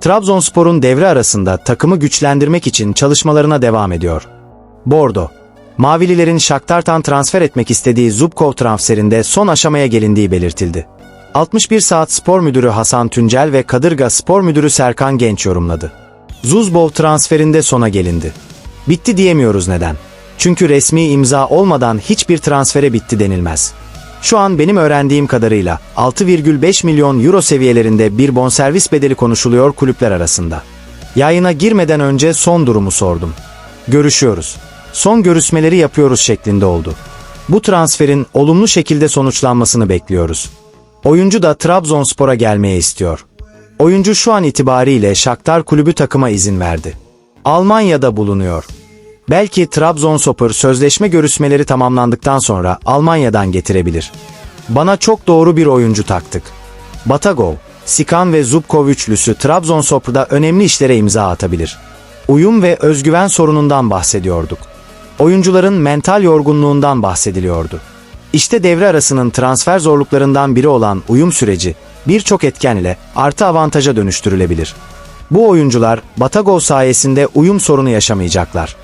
Trabzonspor'un devre arasında takımı güçlendirmek için çalışmalarına devam ediyor. Bordo, Mavililerin Shakhtar'tan transfer etmek istediği Zubkov transferinde son aşamaya gelindiği belirtildi. 61 Saat Spor Müdürü Hasan Tüncel ve Kadırga Spor Müdürü Serkan Genç yorumladı. Zuzbov transferinde sona gelindi. Bitti diyemiyoruz neden? Çünkü resmi imza olmadan hiçbir transfere bitti denilmez. Şu an benim öğrendiğim kadarıyla 6,5 milyon euro seviyelerinde bir bonservis bedeli konuşuluyor kulüpler arasında. Yayına girmeden önce son durumu sordum. Görüşüyoruz. Son görüşmeleri yapıyoruz şeklinde oldu. Bu transferin olumlu şekilde sonuçlanmasını bekliyoruz. Oyuncu da Trabzonspor'a gelmeye istiyor. Oyuncu şu an itibariyle Shakhtar kulübü takıma izin verdi. Almanya'da bulunuyor. Belki Trabzonspor sözleşme görüşmeleri tamamlandıktan sonra Almanya'dan getirebilir. Bana çok doğru bir oyuncu taktık. Batagov, Sikan ve Zubkov üçlüsü Trabzonspor'da önemli işlere imza atabilir. Uyum ve özgüven sorunundan bahsediyorduk. Oyuncuların mental yorgunluğundan bahsediliyordu. İşte devre arasının transfer zorluklarından biri olan uyum süreci birçok etken ile artı avantaja dönüştürülebilir. Bu oyuncular Batagov sayesinde uyum sorunu yaşamayacaklar.